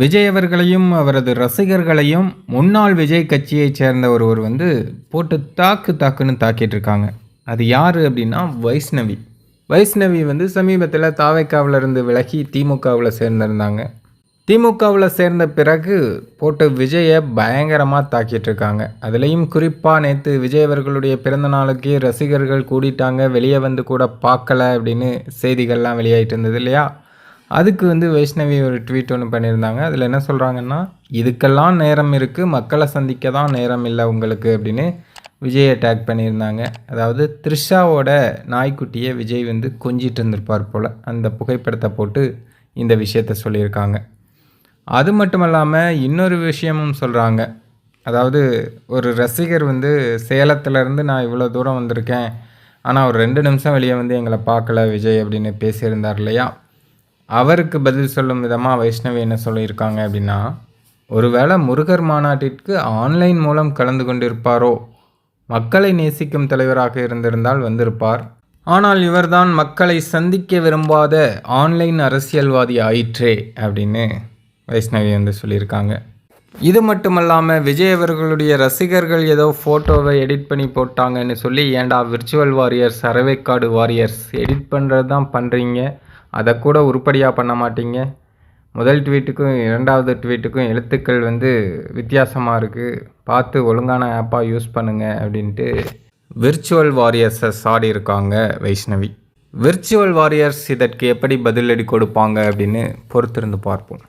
விஜய் அவர்களையும் அவரது ரசிகர்களையும் முன்னாள் விஜய் கட்சியைச் சேர்ந்த ஒருவர் வந்து போட்டு தாக்கு தாக்குன்னு தாக்கிட்டு இருக்காங்க அது யார் அப்படின்னா வைஷ்ணவி. வைஷ்ணவி வந்து சமீபத்தில் தாவைக்காவில் இருந்து விலகி திமுகவில் சேர்ந்திருந்தாங்க. திமுகவில் சேர்ந்த பிறகு போட்டு விஜயை பயங்கரமாக தாக்கிட்டு இருக்காங்க அதுலேயும் குறிப்பாக நேற்று விஜய் அவர்களுடைய பிறந்த நாளுக்கே ரசிகர்கள் கூடிட்டாங்க. வெளியே வந்து கூட பார்க்கல அப்படின்னு செய்திகள்லாம் வெளியாயிட்டு இருந்தது இல்லையா? அதுக்கு வந்து வைஷ்ணவி ஒரு ட்வீட் ஒன்று பண்ணியிருந்தாங்க. அதில் என்ன சொல்கிறாங்கன்னா இதுக்கெல்லாம் நேரம் இருக்குது மக்களை சந்திக்க தான் நேரம் இல்லை உங்களுக்கு அப்படின்னு விஜயை டேக் பண்ணியிருந்தாங்க. அதாவது த்ரிஷாவோட நாய்க்குட்டியை விஜய் வந்து கொஞ்சிட்டு இருந்திருப்பார் போல். அந்த புகைப்படத்தை போட்டு இந்த விஷயத்த சொல்லியிருக்காங்க. அது மட்டும் இல்லாமல் இன்னொரு விஷயமும் சொல்கிறாங்க அதாவது ஒரு ரசிகர் வந்து சேலத்துலேருந்து நான் இவ்வளோ தூரம் வந்திருக்கேன். ஆனால் ஒரு ரெண்டு நிமிஷம் வெளியே வந்து எங்களை பார்க்கல விஜய் அப்படின்னு பேசியிருந்தார் இல்லையா? அவருக்கு பதில் சொல்லும் விதமாக வைஷ்ணவி என்ன சொல்லியிருக்காங்க அப்படின்னா ஒருவேளை முருகர் மாநாட்டிற்கு ஆன்லைன் மூலம் கலந்து கொண்டிருப்பாரோ? மக்களை நேசிக்கும் தலைவராக இருந்திருந்தால் வந்திருப்பார். ஆனால் இவர்தான் மக்களை சந்திக்க விரும்பாத ஆன்லைன் அரசியல்வாதி ஆயிற்றே அப்படின்னு வைஷ்ணவி வந்து சொல்லியிருக்காங்க. இது மட்டுமல்லாமல் விஜய் அவர்களுடைய ரசிகர்கள் ஏதோ ஃபோட்டோவை எடிட் பண்ணி போட்டாங்கன்னு சொல்லி ஏண்டா விர்ச்சுவல் வாரியர்ஸ் அரவேக்காடு வாரியர்ஸ் எடிட் பண்ணுறது தான் பண்ணுறீங்க அதை கூட உருப்படியாக பண்ண மாட்டீங்க. முதல் ட்வீட்டுக்கும் இரண்டாவது ட்வீட்டுக்கும் எழுத்துக்கள் வந்து வித்தியாசமாக இருக்குது பார்த்து ஒழுங்கான ஆப்பாக யூஸ் பண்ணுங்கள் அப்படின்ட்டு விர்ச்சுவல் வாரியர்ஸை சாடி இருக்காங்க வைஷ்ணவி. விர்ச்சுவல் வாரியர்ஸ் இதற்கு எப்படி பதிலடி கொடுப்பாங்க அப்படின்னு பொறுத்திருந்து பார்ப்போம்.